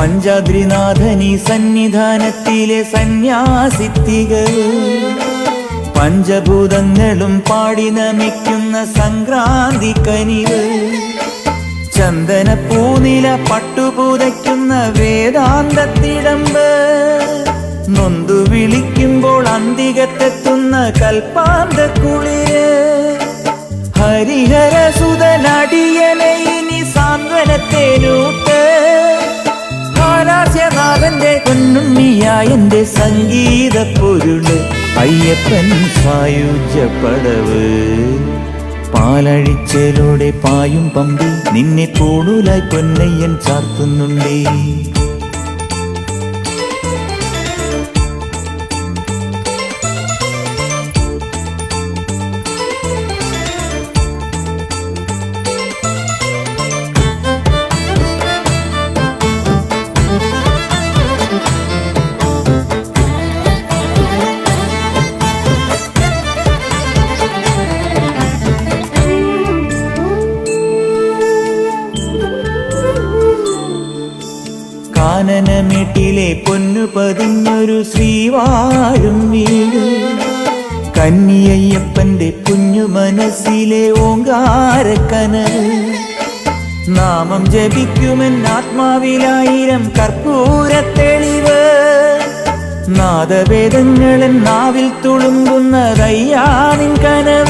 പഞ്ചാദ്രിനാഥനി സന്നിധാനത്തിലെ സന്യാസിത്തികൾ പഞ്ചഭൂതങ്ങളും പാടി നമിക്കുന്ന സംക്രാന്തി കനിവ് ചന്ദന പൂനില പട്ടുപൂതയ്ക്കുന്ന വേദാന്തത്തിടമ്പ് നൊന്തു വിളിക്കുമ്പോൾ അന്തികത്തെത്തുന്ന കൽപ്പാന്ത കുളിര് ഹാലാസ്യനാഥന്റെ പൊന്നുണ്ണിയായന്റെ സംഗീത പൊരുൾ. അയ്യപ്പൻ സായുജ പടവ്. പാലഴിച്ചലോടെ പായും പമ്പി നിന്നെ കൂടുതലായി പൊന്നയ്യൻ ചാർത്തുന്നുണ്ടേ. കാനനമേട്ടിലെ പൊന്നു പതിഞ്ഞൊരു ശ്രീവാഴും വീട്. കന്നിയയ്യപ്പന്റെ കുഞ്ഞു മനസ്സിലെ ഓങ്കാരക്കനൽ നാമം ജപിക്കുമെൻ ആത്മാവിലായിരം കർപ്പൂര തെളിവ്. നാദവേദങ്ങളൻ നാവിൽ തുളുമ്പുന്നതയ്യാനിൻ കനവ്.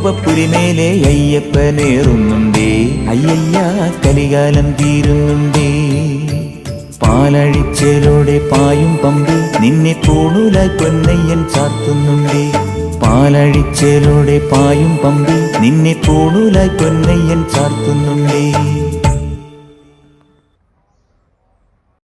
മുൻകോപപ്പുരിമേലെ അയ്യപ്പനേറുന്നുണ്ടേ. അയ്യയ്യ കലികാലം തീരുന്നുണ്ടേ. പാലഴിച്ചേലോടെ പായും പമ്പി നിന്നെ പൂണൂലായി പൊന്നയ്യൻ ചാർത്തുന്നുണ്ടേ പാലഴിച്ചേലോടെ പായും പമ്പി നിന്നെ പൂണൂലായി പൊന്നയ്യൻ ചാർത്തുന്നുണ്ടേ